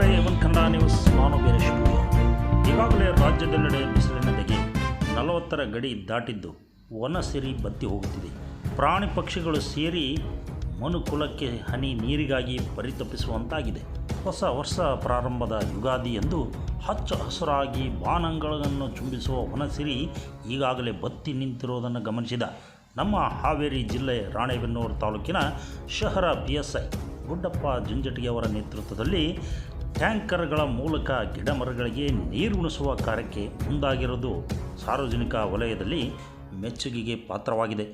ವೀಕ್ಷಕರೇ ಎವನ್ ಕನ್ನಡ ನ್ಯೂಸ್ ನಾನು ವೀರೇಶ್ ಪೂಜಾ. ಈಗಾಗಲೇ ರಾಜ್ಯದೆಲ್ಲೆಡೆ ನಲವತ್ತರ ಗಡಿ ದಾಟಿದ್ದು ವನಸಿರಿ ಬತ್ತಿ ಹೋಗುತ್ತಿದೆ ಪ್ರಾಣಿ ಪಕ್ಷಿಗಳು ಸೇರಿ ಮನುಕುಲಕ್ಕೆ ಹನಿ ನೀರಿಗಾಗಿ ಪರಿತಪಿಸುವಂತಾಗಿದೆ ಹೊಸ ವರ್ಷ ಪ್ರಾರಂಭದ ಯುಗಾದಿ ಎಂದು ಹಚ್ಚ ಹಸುರಾಗಿ ಬಾನಂಗಳನ್ನು ಚುಂಬಿಸುವ ವನಸಿರಿ ಈಗಾಗಲೇ ಬತ್ತಿ ನಿಂತಿರುವುದನ್ನು ಗಮನಿಸಿದ ನಮ್ಮ ಹಾವೇರಿ ಜಿಲ್ಲೆ ರಾಣೆಬೆನ್ನೂರು ತಾಲೂಕಿನ ಶಹರ ಬಿ ಎಸ್ ಐ ಗುಡ್ಡಪ್ಪ ಜುಂಜಟಿಯವರ ನೇತೃತ್ವದಲ್ಲಿ ಟ್ಯಾಂಕರ್ಗಳ ಮೂಲಕ ಗಿಡಮರಗಳಿಗೆ ನೀರುಣಿಸುವ ಕಾರ್ಯಕ್ಕೆ ಮುಂದಾಗಿರುವುದು ಸಾರ್ವಜನಿಕ ವಲಯದಲ್ಲಿ ಮೆಚ್ಚುಗೆಗೆ ಪಾತ್ರವಾಗಿದೆ.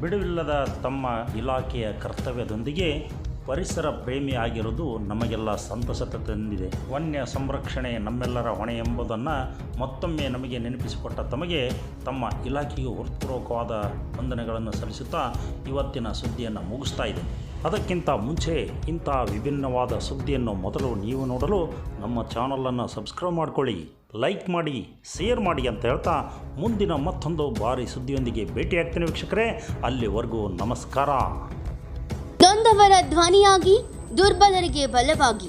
ಬಿಡುವಿಲ್ಲದ ತಮ್ಮ ಇಲಾಖೆಯ ಕರ್ತವ್ಯದೊಂದಿಗೆ ಪರಿಸರ ಪ್ರೇಮಿ ಆಗಿರುವುದು ನಮಗೆಲ್ಲ ಸಂತಸ ತಂದಿದೆ. ವನ್ಯ ಸಂರಕ್ಷಣೆ ನಮ್ಮೆಲ್ಲರ ಹೊಣೆ ಎಂಬುದನ್ನು ಮತ್ತೊಮ್ಮೆ ನಮಗೆ ನೆನಪಿಸಿಕೊಟ್ಟ ತಮಗೆ ತಮ್ಮ ಇಲಾಖೆಗೆ ಹೃತ್ಪೂರ್ವಕವಾದ ವಂದನೆಗಳನ್ನು ಸಲ್ಲಿಸುತ್ತಾ ಇವತ್ತಿನ ಸುದ್ದಿಯನ್ನು ಮುಗಿಸ್ತಾ ಇದೆ. ಅದಕ್ಕಿಂತ ಮುಂಚೆ ಇಂಥ ವಿಭಿನ್ನವಾದ ಸುದ್ದಿಯನ್ನು ಮೊದಲು ನೀವು ನೋಡಲು ನಮ್ಮ ಚಾನಲನ್ನು ಸಬ್ಸ್ಕ್ರೈಬ್ ಮಾಡಿಕೊಳ್ಳಿ, ಲೈಕ್ ಮಾಡಿ, ಶೇರ್ ಮಾಡಿ ಅಂತ ಹೇಳ್ತಾ ಮುಂದಿನ ಮತ್ತೊಂದು ಭಾರಿ ಸುದ್ದಿಯೊಂದಿಗೆ ಭೇಟಿಯಾಗ್ತೀನಿ ವೀಕ್ಷಕರೇ. ಅಲ್ಲಿವರೆಗೂ ನಮಸ್ಕಾರ. ನೊಂದವರ ಧ್ವನಿಯಾಗಿ ದುರ್ಬಲರಿಗೆ ಬಲವಾಗಿ.